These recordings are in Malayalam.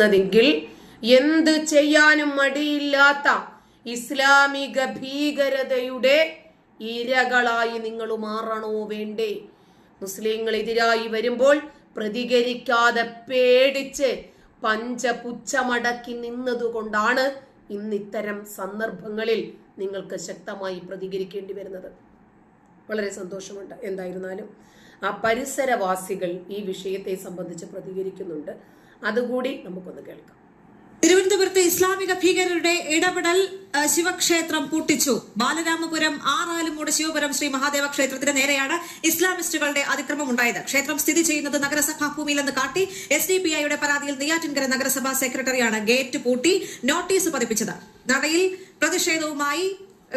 െങ്കിൽ എന്ത് ചെയ്യാനും മടിയില്ലാത്ത ഇസ്ലാമിക ഭീകരതയുടെ ഇരകളായി നിങ്ങൾ മാറണോ വേണ്ടേ? മുസ്ലിങ്ങൾ എതിരായി വരുമ്പോൾ പ്രതികരിക്കാതെ പേടിച്ച് പഞ്ചപുച്ഛമടക്കി നിന്നതുകൊണ്ടാണ് ഇന്ന് ഇത്തരം സന്ദർഭങ്ങളിൽ നിങ്ങൾക്ക് ശക്തമായി പ്രതികരിക്കേണ്ടി വരുന്നത്. വളരെ സന്തോഷമുണ്ട് എന്തായിരുന്നാലും. ആ പരിസരവാസികൾ ഈ വിഷയത്തെ സംബന്ധിച്ച് പ്രതികരിക്കുന്നുണ്ട്. അതുകൂടി നമുക്കൊന്ന് കേൾക്കാം. തിരുവനന്തപുരത്ത് ഇസ്ലാമിക ഭീകരരുടെ ഇടപെടൽ ശിവക്ഷേത്രം പൂട്ടിച്ചു. ബാലരാമപുരം ആറാലുമൂട് ശിവപുരം ശ്രീ മഹാദേവ ക്ഷേത്രത്തിന് നേരെയാണ് ഇസ്ലാമിസ്റ്റുകളുടെ അതിക്രമം ഉണ്ടായത് ക്ഷേത്രം സ്ഥിതി ചെയ്യുന്നത് നഗരസഭാ ഭൂമിയിലെന്ന് കാട്ടി എസ് ഡി പി ഐയുടെ പരാതിയിൽ നെയ്യാറ്റിൻകര നഗരസഭാ സെക്രട്ടറിയാണ് ഗേറ്റ് പൂട്ടി നോട്ടീസ് പതിപ്പിച്ചത്. നടയിൽ പ്രതിഷേധവുമായി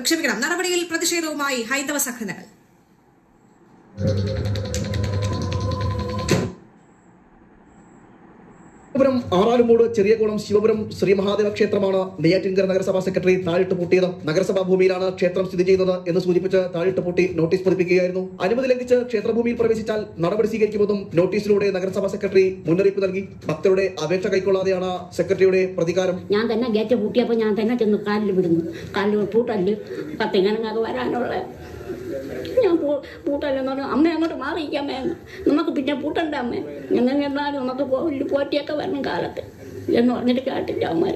ക്ഷമിക്കണം നടപടിയിൽ പ്രതിഷേധവുമായി ഹൈന്ദവ സംഘടനകൾ. ശിവപുരം ആറാലുമൂട് ചെറിയകുളം ശിവപുരം ശ്രീ മഹാദേവ ക്ഷേത്രമാണ് നെയ്യാറ്റിൻകര നഗരസഭാ സെക്രട്ടറി താഴിട്ട് പൂട്ടിയത്. നഗരസഭാ ഭൂമിയിലാണ് ക്ഷേത്രം സ്ഥിതി ചെയ്യുന്നത് എന്ന് സൂചിപ്പിച്ച് താഴിട്ട് പൂട്ടി നോട്ടീസ് പതിപ്പിക്കുകയായിരുന്നു. അനുമതി ലംഘിച്ച് ക്ഷേത്രഭൂമിയിൽ പ്രവേശിച്ചാൽ നടപടി സ്വീകരിക്കുമെന്നും നോട്ടീസിലൂടെ നഗരസഭാ സെക്രട്ടറി മുന്നറിയിപ്പ് നൽകി. ഭക്തരുടെ അപേക്ഷ കൈക്കൊള്ളാതെയാണ് സെക്രട്ടറിയുടെ പ്രതികാരം. ഞാൻ തന്നെ ഗേറ്റ് പൂട്ടിയപ്പോൾ ഞാൻ തന്നെ ചെന്ന് കാലിൽ വിടുന്നു. കാലിൽ പൂട്ടൽ പത്തിങ്ങനെ വരാനുള്ള ഞാൻ പൂട്ടല്ലോ പൂട്ടല്ലെന്ന് പറഞ്ഞു. അമ്മ അങ്ങോട്ട് മാറിയിക്കാമേ നമുക്ക് പിന്നെ പൂട്ടണ്ട അമ്മേ? ഞങ്ങൾ എന്നാലും നമുക്ക് പോറ്റിയൊക്കെ വരണം കാലത്ത്. എന്ന് പറഞ്ഞിട്ട് കേട്ടില്ല അവന്മാർ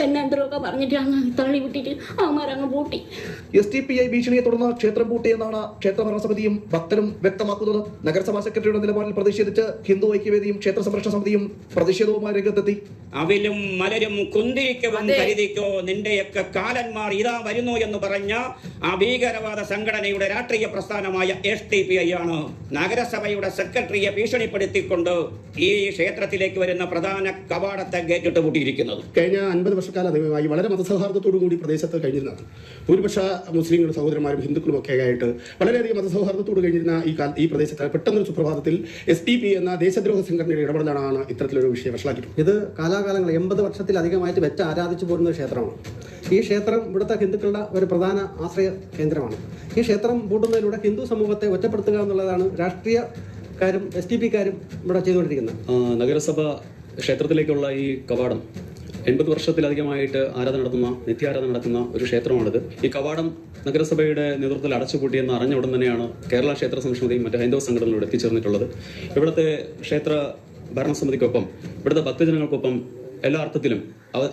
തന്നെ എന്തൊക്കെ പറഞ്ഞിട്ട് അങ്ങ് തള്ളി വിട്ടിട്ട് അവന്മാരങ്ങ് പൂട്ടി. എസ് ടി പി ഐ ഭീഷണിയെ തുടർന്ന് ക്ഷേത്രം പൂട്ടിയെന്നാണ് ക്ഷേത്ര ഭരണസമിതിയും ഭക്തരും വ്യക്തമാക്കുന്നത്. നഗരസഭാ സെക്രട്ടറിയുടെ നിലപാടിൽ പ്രതിഷേധിച്ച് ഹിന്ദു ഐക്യവേദിയും ക്ഷേത്ര സംരക്ഷണ സമിതിയും പ്രതിഷേധവുമായി രംഗത്തെത്തി. അവിലും മലരും കുന്തിരിക്കവും. കരുതിക്കോ നിന്റെയൊക്കെ കാലന്മാർ ഇതാ വരുന്നു എന്ന് പറഞ്ഞ ആ ഭീകരവാദ സംഘടനയുടെ രാഷ്ട്രീയ പ്രസ്ഥാനമായ എസ് ടി പി ഐ ആണ്. നഗരസഭയുടെ സെക്രട്ടറിയെ ഭീഷണിപ്പെടുത്തിക്കൊണ്ട് ഈ ക്ഷേത്രത്തിലേക്ക് വരുന്ന പ്രധാന കവാടത്തെ ഗേറ്റിട്ട് പൂട്ടിയിരിക്കുന്നത് കഴിഞ്ഞ അൻപത് വർഷക്കാലമായി വളരെ മതസൗഹാർദ്ദത്തോടു കൂടി പ്രദേശത്ത് കഴിഞ്ഞിരുന്നതാണ്. ഭൂരിപക്ഷ മുസ്ലിങ്ങൾ സഹോദരന്മാരും ഹിന്ദുക്കളും ഒക്കെ ആയിട്ട് വളരെയധികം മതസൗഹാർദ്ദത്തോട് കഴിഞ്ഞിരുന്ന ഈ ഈ പ്രദേശത്ത് പെട്ടെന്നൊരു സുപ്രഭാതത്തിൽ എസ് ടി പി എന്ന ദേശദ്രോഹ സംഘടനയുടെ ഇടപെടലാണ് ഇത്തരത്തിലൊരു വിഷയം വഷളാക്കിയിട്ടുള്ളത്. ഇത് കാലാകാലങ്ങൾ എൺപത് വർഷത്തിലധികമായിട്ട് വെറ്റ ആരാധിച്ചു പോരുന്ന ഒരു ക്ഷേത്രമാണ്. ഈ ക്ഷേത്രം ഇവിടുത്തെ ഹിന്ദുക്കളുടെ ഒരു പ്രധാന ആശ്രയ കേന്ദ്രമാണ്. ഈ ക്ഷേത്രം പൂട്ടുന്നതിലൂടെ ഹിന്ദു സമൂഹത്തെ ഒറ്റപ്പെടുത്തുക എന്നുള്ളതാണ് രാഷ്ട്രീയക്കാരും എസ് ടി പിക്കാരും ഇവിടെ ചെയ്തുകൊണ്ടിരിക്കുന്നത്. നഗരസഭ ക്ഷേത്രത്തിലേക്കുള്ള ഈ കവാടം എൺപത് വർഷത്തിലധികമായിട്ട് ആരാധന നടത്തുന്ന നിത്യാരാധന നടത്തുന്ന ഒരു ക്ഷേത്രമാണിത്. ഈ കവാടം നഗരസഭയുടെ നേതൃത്വത്തിൽ അടച്ചുപൂട്ടിയെന്ന് അറിഞ്ഞ ഉടൻ തന്നെയാണ് കേരള ക്ഷേത്ര സംസ്കൃതിയും മറ്റ് ഹൈന്ദവ സംഘടനകളോട് എത്തിച്ചേർന്നിട്ടുള്ളത്. ഇവിടുത്തെ ക്ഷേത്ര ഭരണസമിതിക്കൊപ്പം ഇവിടുത്തെ ഭക്തജനങ്ങൾക്കൊപ്പം എല്ലാ അർത്ഥത്തിലും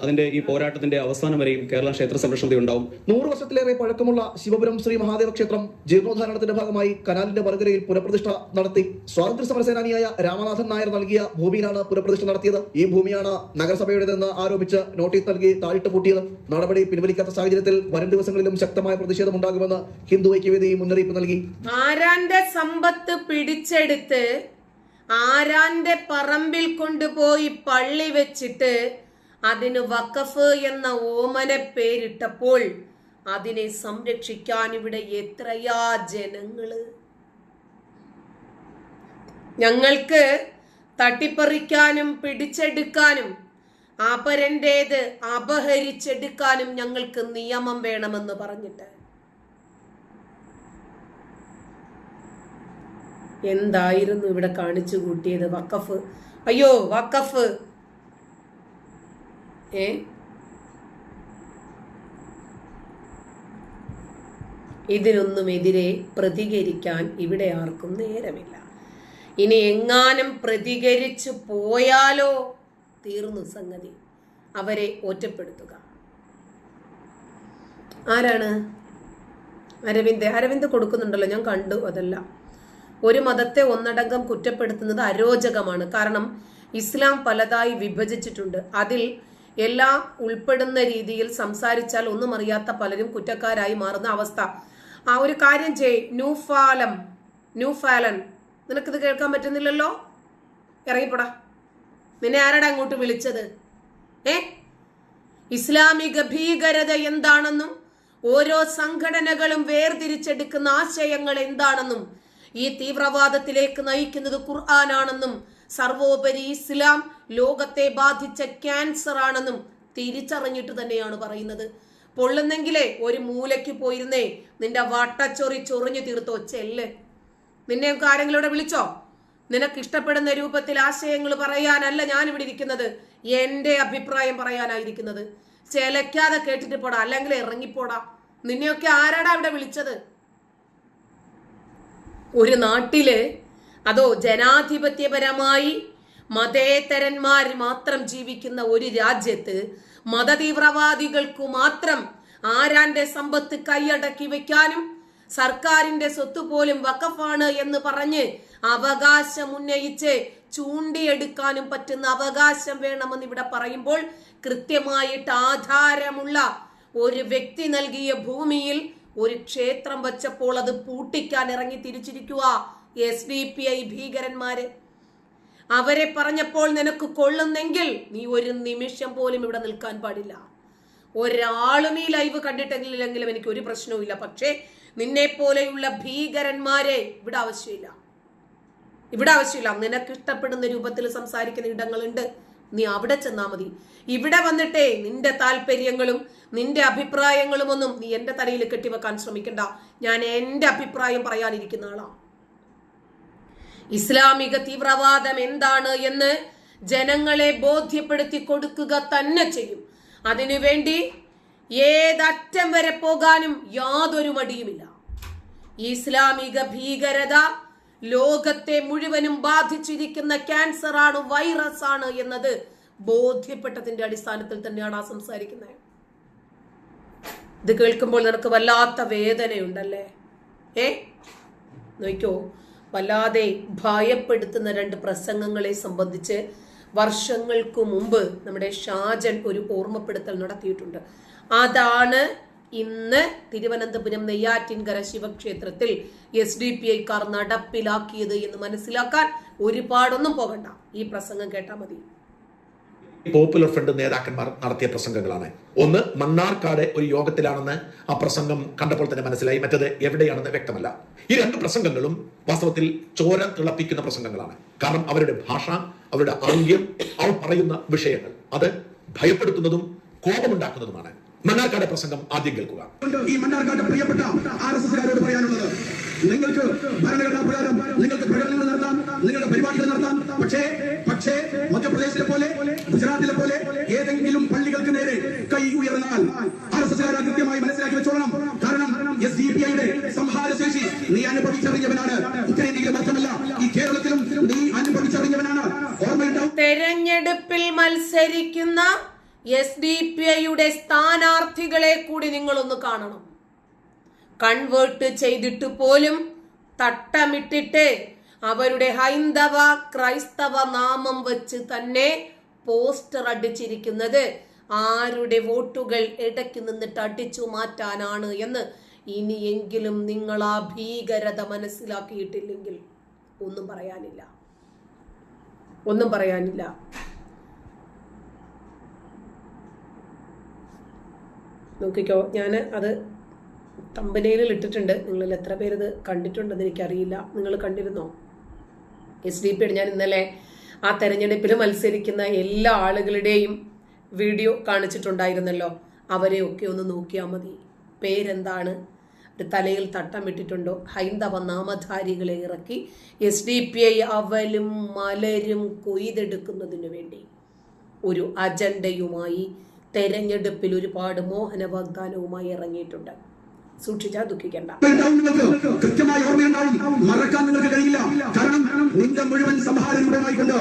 അതിന്റെ ഈ പോരാട്ടത്തിന്റെ അവസാനം വരെയും കേരള ക്ഷേത്ര സംരക്ഷണത ഉണ്ടാവും. നൂറ് വർഷത്തിലേറെ പഴക്കമുള്ള ശിവപുരം ശ്രീ മഹാദേവ ക്ഷേത്രം ജീർണോദ്ധാരണത്തിന്റെ ഭാഗമായി കനാലിന്റെ വർഗരയിൽ പുനഃപ്രതിഷ്ഠ നടത്തി. സ്വാതന്ത്ര്യ സമരസേനാനിയായ രാമനാഥൻ നായർ നൽകിയ ഭൂമിയിലാണ് പുനഃപ്രതിഷ്ഠ നടത്തിയത്. ഈ ഭൂമിയാണ് നഗരസഭയുടേതെന്ന് ആരോപിച്ച് നോട്ടീസ് നൽകി താഴിട്ട് പൂട്ടിയത്. നടപടി പിൻവലിക്കാത്ത സാഹചര്യത്തിൽ വരും ദിവസങ്ങളിലും ശക്തമായ പ്രതിഷേധം പ്രതിഷേധമുണ്ടാകുമെന്ന് ഹിന്ദു ഐക്യവേദി മുന്നറിയിപ്പ് നൽകി. ആരാന്റെ സമ്പത്ത് പിടിച്ചെടുത്ത് ആരാന്റെ പറമ്പിൽ കൊണ്ടുപോയി പള്ളി വെച്ചിട്ട് അതിന് വഖഫ് എന്ന ഓമന പേരിട്ടപ്പോൾ അതിനെ സംരക്ഷിക്കാൻ ഇവിടെ എത്രയാ ജനങ്ങൾ? ഞങ്ങൾക്ക് തട്ടിപ്പറിക്കാനും പിടിച്ചെടുക്കാനും അപരന്റേത് അപഹരിച്ചെടുക്കാനും ഞങ്ങൾക്ക് നിയമം വേണമെന്ന് പറഞ്ഞിട്ട്. എന്തായിരുന്നു ഇവിടെ കാണിച്ചു കൂട്ടിയത്? വക്കഫ് അയ്യോ വക്കഫ് ഏ? ഇതിനൊന്നുമെതിരെ പ്രതികരിക്കാൻ ഇവിടെ ആർക്കും നേരമില്ല. ഇനി എങ്ങാനും പ്രതികരിച്ചു പോയാലോ? തീർന്നു സംഗതി. അവരെ ഒറ്റപ്പെടുത്തുക. ആരാണ്? അരവിന്ദ്. അരവിന്ദ് കൊടുക്കുന്നുണ്ടല്ലോ. ഞാൻ കണ്ടു അതെല്ലാം. ഒരു മതത്തെ ഒന്നടങ്കം കുറ്റപ്പെടുത്തുന്നത് അരോചകമാണ്. കാരണം ഇസ്ലാം പലതായി വിഭജിച്ചിട്ടുണ്ട്. അതിൽ എല്ലാം ഉൾപ്പെടുന്ന രീതിയിൽ സംസാരിച്ചാൽ ഒന്നും അറിയാത്ത പലരും കുറ്റക്കാരായി മാറുന്ന അവസ്ഥ. ആ ഒരു കാര്യം ചെയ്. ന്യൂഫാലം ന്യൂഫാലൻ നിനക്കിത് കേൾക്കാൻ പറ്റുന്നില്ലല്ലോ? ഇറങ്ങിപ്പോടാ. നിന്നെ ആരാടാ അങ്ങോട്ട് വിളിച്ചത്? ഏ? ഇസ്ലാമിക ഭീകരത എന്താണെന്നും ഓരോ സംഘടനകളും വേർതിരിച്ചെടുക്കുന്ന ആശയങ്ങൾ എന്താണെന്നും ഈ തീവ്രവാദത്തിലേക്ക് നയിക്കുന്നത് ഖുർആനാണെന്നും സർവോപരി ഇസ്ലാം ലോകത്തെ ബാധിച്ച ക്യാൻസർ ആണെന്നും തിരിച്ചറിഞ്ഞിട്ട് തന്നെയാണ് പറയുന്നത്. പൊള്ളുന്നെങ്കിലേ ഒരു മൂലയ്ക്ക് പോയിരുന്നേ നിന്റെ വട്ടച്ചൊറി ചൊറിഞ്ഞു തീർത്തോ ചെല്ല്. നിന്നെ ആരെങ്കിലും ഇവിടെ വിളിച്ചോ? നിനക്ക് ഇഷ്ടപ്പെടുന്ന രൂപത്തിൽ ആശയങ്ങൾ പറയാനല്ല ഞാൻ ഇവിടെ ഇരിക്കുന്നത്. എന്റെ അഭിപ്രായം പറയാനായിരിക്കുന്നത്. ചെലക്കാതെ കേട്ടിട്ട് പോടാ. അല്ലെങ്കിൽ ഇറങ്ങിപ്പോടാ. നിന്നെയൊക്കെ ആരാടാ ഇവിടെ വിളിച്ചത്? ഒരു നാട്ടിൽ അതോ ജനാധിപത്യപരമായി മതേതരന്മാർ മാത്രം ജീവിക്കുന്ന ഒരു രാജ്യത്ത് മതതീവ്രവാദികൾക്കു മാത്രം ആരാന്റെ സമ്പത്ത് കൈയടക്കി വെക്കാനും സർക്കാരിന്റെ സ്വത്ത് പോലും വക്കഫാണ് എന്ന് പറഞ്ഞ് അവകാശം ഉന്നയിച്ച് ചൂണ്ടിയെടുക്കാനും പറ്റുന്ന അവകാശം വേണമെന്ന് ഇവിടെ പറയുമ്പോൾ കൃത്യമായിട്ട് ആധാരമുള്ള ഒരു വ്യക്തി നൽകിയ ഭൂമിയിൽ ഒരു ക്ഷേത്രം വച്ചപ്പോൾ അത് പൂട്ടിക്കാൻ ഇറങ്ങി തിരിച്ചിരിക്കുക എസ് ഡി പി ഐ ഭീകരന്മാര്. അവരെ പറഞ്ഞപ്പോൾ നിനക്ക് കൊള്ളുന്നെങ്കിൽ നീ ഒരു നിമിഷം പോലും ഇവിടെ നിൽക്കാൻ പാടില്ല. ഒരാളും ഈ ലൈവ് കണ്ടിട്ടെങ്കിലെങ്കിലും എനിക്ക് ഒരു പ്രശ്നവുമില്ല പക്ഷേ നിന്നെ പോലെയുള്ള ഭീകരന്മാരെ ഇവിടെ ആവശ്യമില്ല. ഇവിടെ ആവശ്യമില്ല. നിനക്ക് ഇഷ്ടപ്പെടുന്ന രൂപത്തിൽ സംസാരിക്കുന്ന ഇടങ്ങളുണ്ട്. നീ അവിടെ ചെന്നാ മതി. ഇവിടെ വന്നിട്ടേ നിന്റെ താല്പര്യങ്ങളും നിന്റെ അഭിപ്രായങ്ങളും ഒന്നും നീ എന്റെ തലയിൽ കെട്ടിവെക്കാൻ ശ്രമിക്കണ്ട. ഞാൻ എന്റെ അഭിപ്രായം പറയാനിരിക്കുന്ന ആളാ. ഇസ്ലാമിക തീവ്രവാദം എന്താണ് എന്ന് ജനങ്ങളെ ബോധ്യപ്പെടുത്തി കൊടുക്കുക തന്നെ ചെയ്യും. അതിനുവേണ്ടി ഏതറ്റം വരെ പോകാനും യാതൊരു മടിയുമില്ല. ഇസ്ലാമിക ഭീകരത ലോകത്തെ മുഴുവനും ബാധിച്ചിരിക്കുന്ന ക്യാൻസർ ആണ് വൈറസ് ആണ് എന്നത് ബോധ്യപ്പെട്ടതിന്റെ അടിസ്ഥാനത്തിൽ തന്നെയാണ് ആ സംസാരിക്കുന്നത്. ഇത് കേൾക്കുമ്പോൾ നിനക്ക് വല്ലാത്ത വേദനയുണ്ടല്ലേ? ഏ? നോക്കോ വല്ലാതെ ഭയപ്പെടുത്തുന്ന രണ്ട് പ്രസംഗങ്ങളെ സംബന്ധിച്ച് വർഷങ്ങൾക്ക് മുമ്പ് നമ്മുടെ ഷാജൻ ഒരു ഓർമ്മപ്പെടുത്തൽ നടത്തിയിട്ടുണ്ട്. അതാണ് ഇന്ന് തിരുവനന്തപുരം നെയ്യാറ്റിൻകര ശിവക്ഷേത്രത്തിൽ എസ് ഡി പി ഐക്കാർ നടപ്പിലാക്കിയത് എന്ന് മനസ്സിലാക്കാൻ ഒരുപാടൊന്നും പോകണ്ട. ഈ പ്രസംഗം കേട്ടാൽ മതി. പോപ്പുലർ ഫ്രണ്ട് നേതാക്കന്മാർ നടത്തിയ പ്രസംഗങ്ങളാണ്. ഒന്ന് മണ്ണാർക്കാട് ഒരു യോഗത്തിലാണെന്ന് ആ പ്രസംഗം കണ്ടപ്പോൾ തന്നെ മനസ്സിലായി. മറ്റത് എവിടെയാണെന്ന് വ്യക്തമല്ല. ഈ രണ്ട് പ്രസംഗങ്ങളും വാസ്തവത്തിൽ ചോര തിളപ്പിക്കുന്ന പ്രസംഗങ്ങളാണ്. കാരണം അവരുടെ ഭാഷ അവരുടെ ആംഗ്യം അവർ പറയുന്ന വിഷയങ്ങൾ. അത് ഭയപ്പെടുത്തുന്നതും കോപമുണ്ടാക്കുന്നതുമാണ്. മണ്ണാർക്കാട് പ്രസംഗം ആദ്യം കേൾക്കുക. ഈ മണ്ണാർക്കാട് പ്രിയപ്പെട്ട ആർ എസ് എസ്കാരോട് പറയാനുള്ളത് നിങ്ങൾക്ക് ഭരണഘടനാ പ്രകാരം നിങ്ങൾക്ക് പ്രകടനങ്ങൾ നടത്താം നിങ്ങളുടെ പരിപാടികൾ നടത്താം പക്ഷേ പക്ഷേ മധ്യപ്രദേശിലെ പോലെ ഗുജറാത്തിലെ പോലെ ഏതെങ്കിലും പള്ളികൾക്ക് നേരെ കൈ ഉയർന്നാൽ ആർ എസ് എസ്കാരെ കൃത്യമായി മനസ്സിലാക്കി വെച്ചോളണം. കാരണം എസ് ഡി പി ഐയുടെ സംഹാരശേഷി നീ അനുഭവിച്ചറിഞ്ഞവനാണ്. ഉത്തരേന്ത്യയിലെ മാത്രമല്ല എസ് ഡി പി ഐയുടെ സ്ഥാനാർത്ഥികളെ കൂടി നിങ്ങളൊന്ന് കാണണം. കൺവേർട്ട് ചെയ്തിട്ട് പോലും തട്ടമിട്ടിട്ട് അവരുടെ ഹൈന്ദവ ക്രൈസ്തവ നാമം വെച്ച് തന്നെ പോസ്റ്റർ അടിച്ചിരിക്കുന്നത് ആരുടെ വോട്ടുകൾ ഇടയ്ക്ക് നിന്നിട്ട് അടിച്ചു മാറ്റാനാണ് എന്ന് ഇനിയെങ്കിലും നിങ്ങൾ ആ ഭീകരത മനസ്സിലാക്കിയിട്ടില്ലെങ്കിൽ ഒന്നും പറയാനില്ല. ഒന്നും പറയാനില്ല. നോക്കിക്കോ ഞാൻ അത് തമ്പനയിൽ ഇട്ടിട്ടുണ്ട്. നിങ്ങളിൽ എത്ര പേര് ഇത് കണ്ടിട്ടുണ്ടെന്ന് എനിക്കറിയില്ല. നിങ്ങൾ കണ്ടിരുന്നോ? എസ് ഡി പി ഞാൻ ഇന്നലെ ആ തെരഞ്ഞെടുപ്പിൽ മത്സരിക്കുന്ന എല്ലാ ആളുകളുടെയും വീഡിയോ കാണിച്ചിട്ടുണ്ടായിരുന്നല്ലോ. അവരെയൊക്കെ ഒന്ന് നോക്കിയാൽ മതി. പേരെന്താണ്? ഒരു തലയിൽ തട്ടം ഇട്ടിട്ടുണ്ടോ? ഹൈന്ദവ നാമധാരികളെ ഇറക്കി എസ് ഡി പി ഐ അവലും മലരും കൊയ്തെടുക്കുന്നതിനു വേണ്ടി ഒരു അജണ്ടയുമായി തെരഞ്ഞെടുപ്പിൽ ഒരുപാട് മോഹന വാഗ്ദാനവുമായി ഇറങ്ങിയിട്ടുണ്ട്. സൂക്ഷിച്ചാൽ ദുഃഖിക്കേണ്ട. കൃത്യമായി ഓർമ്മയുണ്ടാവും. മറക്കാൻ നിങ്ങൾക്ക് കഴിയില്ല. കാരണം നിന്റെ മുഴുവൻ സംഹാരൂപമായിക്കൊണ്ട്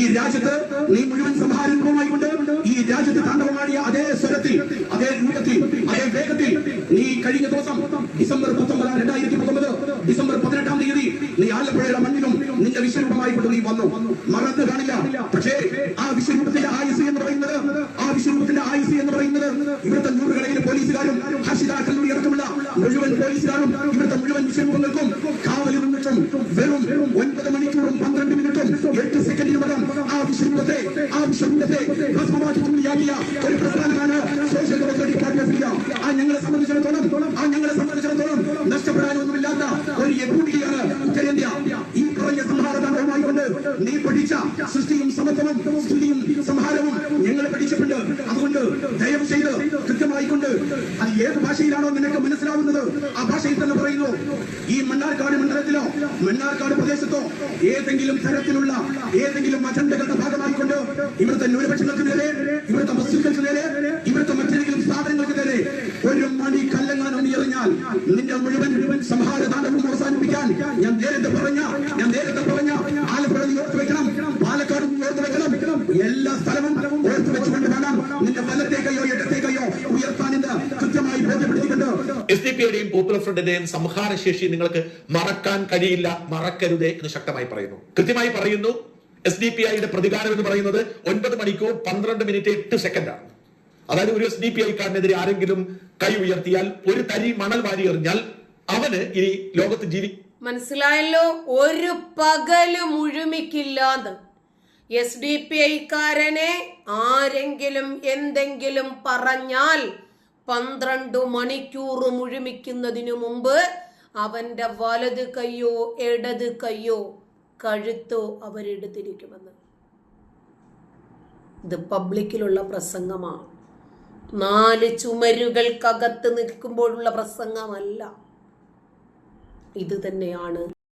ഈ രാജ്യത്ത് നീ മുഴുവൻ സംഹാരൂപമായിക്കൊണ്ട് ഈ രാജ്യത്ത് താണ്ഡവമാടിയ അതേ സ്വരത്തിൽ അതേ രൂപത്തിൽ അതേ വേഗത്തിൽ നീ കഴിഞ്ഞ ദിവസം ഡിസംബർ പത്തൊമ്പത് രണ്ടായിരത്തി പത്തൊമ്പത് ഡിസംബർ പതിനെട്ടാം തീയതി നീ ആലപ്പുഴയുടെ മണ്ണിലും നിന്റെ വിശ്വരൂപമായിക്കൊണ്ട് നീ വന്നു മറന്നു കാണില്ല പക്ഷേ ആ വിശ്വരൂപത്തിന്റെ ആയുസ് എന്ന് പറയുന്നത് ആ വിശ്വരൂപത്തിന്റെ ആയുസ് എന്ന് പറയുന്നത് ഇവിടുത്തെ നൂറുകണക്കിന് പോലീസുകാരും ഹർഷിതാക്കളുടെ അടക്കമുള്ള മുഴുവൻ പോലീസുകാരും ഇവിടുത്തെ മുഴുവൻ വിഷയങ്ങൾക്കും കാവലിൽ നിന്നിട്ടും വെറും ഒൻപത് മണിക്കൂറും പന്ത്രണ്ട് മിനിറ്റും എട്ട് സെക്കൻഡിനുമകം ആ വിഷയത്തെ ആ വിഷയത്തെ ഭസ്മമാക്കിയാക്കിയ ഒരു പ്രസ്ഥാനമാണ്. Social democratic party of India ആ ഞങ്ങളെ സംബന്ധിച്ചിടത്തോളം ആ ഞങ്ങളെ സംബന്ധിച്ചിടത്തോളം നഷ്ടപ്പെടാനൊന്നുമില്ലാത്ത ഒരു യഹൂദിയാണ് ഉത്തരേന്ത്യ. ഈ പറഞ്ഞ സംഹാരതാണ്ഡവുമായിക്കൊണ്ട് നീ പഠിച്ച സൃഷ്ടിയും സമത്വവും സ്തുതിയും സംഹാരവും ഞങ്ങൾ പഠിച്ചിട്ടുണ്ട്. അതുകൊണ്ട് ദയവ് ചെയ്ത് കൃത്യമായിക്കൊണ്ട് അത് ഏത് ഭാഷയിലാണോ നിനക്ക് മനസ്സിലാവുന്നത് ആ ഭാഷയിൽ തന്നെ പറയുന്നു. ഈ മണ്ണാർക്കാട് തരത്തിലുള്ള ഏതെങ്കിലും അജണ്ടകളുടെ ഭാഗമായിക്കൊണ്ട് ഇവിടുത്തെ ന്യൂനപക്ഷങ്ങൾക്ക് നേരെ ഇവിടുത്തെ മസ്ജിദുകൾക്ക് നേരെ ഇവിടുത്തെ മറ്റേതെങ്കിലും സ്ഥാപനങ്ങൾക്ക് നേരെ ഒരു മണി കല്ലങ്ങാനും എറിഞ്ഞാൽ നിന്റെ മുഴുവൻ സംഹാരദാനവും അവസാനിപ്പിക്കാൻ ഞാൻ നേരത്തെ പറഞ്ഞ ഞാൻ നേരത്തെ പറഞ്ഞ ആലപ്പുഴ ഓർത്ത് വെക്കണം പാലക്കാട് ഓർത്ത് വെക്കണം എല്ലാ സ്ഥലവും എസ് ഡി പിയുടെയും പോപ്പുലർ ഫ്രണ്ടിന്റെയും സംഹാരശേഷി നിങ്ങൾക്ക് മറക്കാൻ കഴിയില്ല മറക്കരുതേ എന്ന് ശക്തമായി പറയുന്നു. കൃത്യമായി പറയുന്നു എസ് ഡി പി ഐയുടെ പ്രതികാരം എന്ന് പറയുന്നത് ഒൻപത് മണിക്കൂർ പന്ത്രണ്ട് മിനിറ്റ് എട്ട് സെക്കൻഡാണ് അതായത് ഒരു എസ് ഡി പി ഐക്കാരനെതിരെ ആരെങ്കിലും കൈ ഉയർത്തിയാൽ ഒരു തരി മണൽ വാരി എറിഞ്ഞാൽ അവന് ഇനി ലോകത്ത് ജീവി മനസ്സിലായല്ലോ? ഒരു പകൽ മുഴുമിക്കില്ലാന്ന്. എസ് ഡി പി ഐക്കാരനെ ആരെങ്കിലും എന്തെങ്കിലും പറഞ്ഞാൽ പന്ത്രണ്ട് മണിക്കൂർ മുഴുമിക്കുന്നതിനു മുമ്പ് അവന്റെ വലത് കൈയോ ഇടത് കൈയോ കഴുത്തോ അവരെടുത്തിരിക്കുമെന്ന്. ഇത് പബ്ലിക്കിലുള്ള പ്രസംഗമാണ്. നാല് ചുമരുകൾക്കകത്ത് നിൽക്കുമ്പോഴുള്ള പ്രസംഗമല്ല. ഇത് തന്നെയാണ്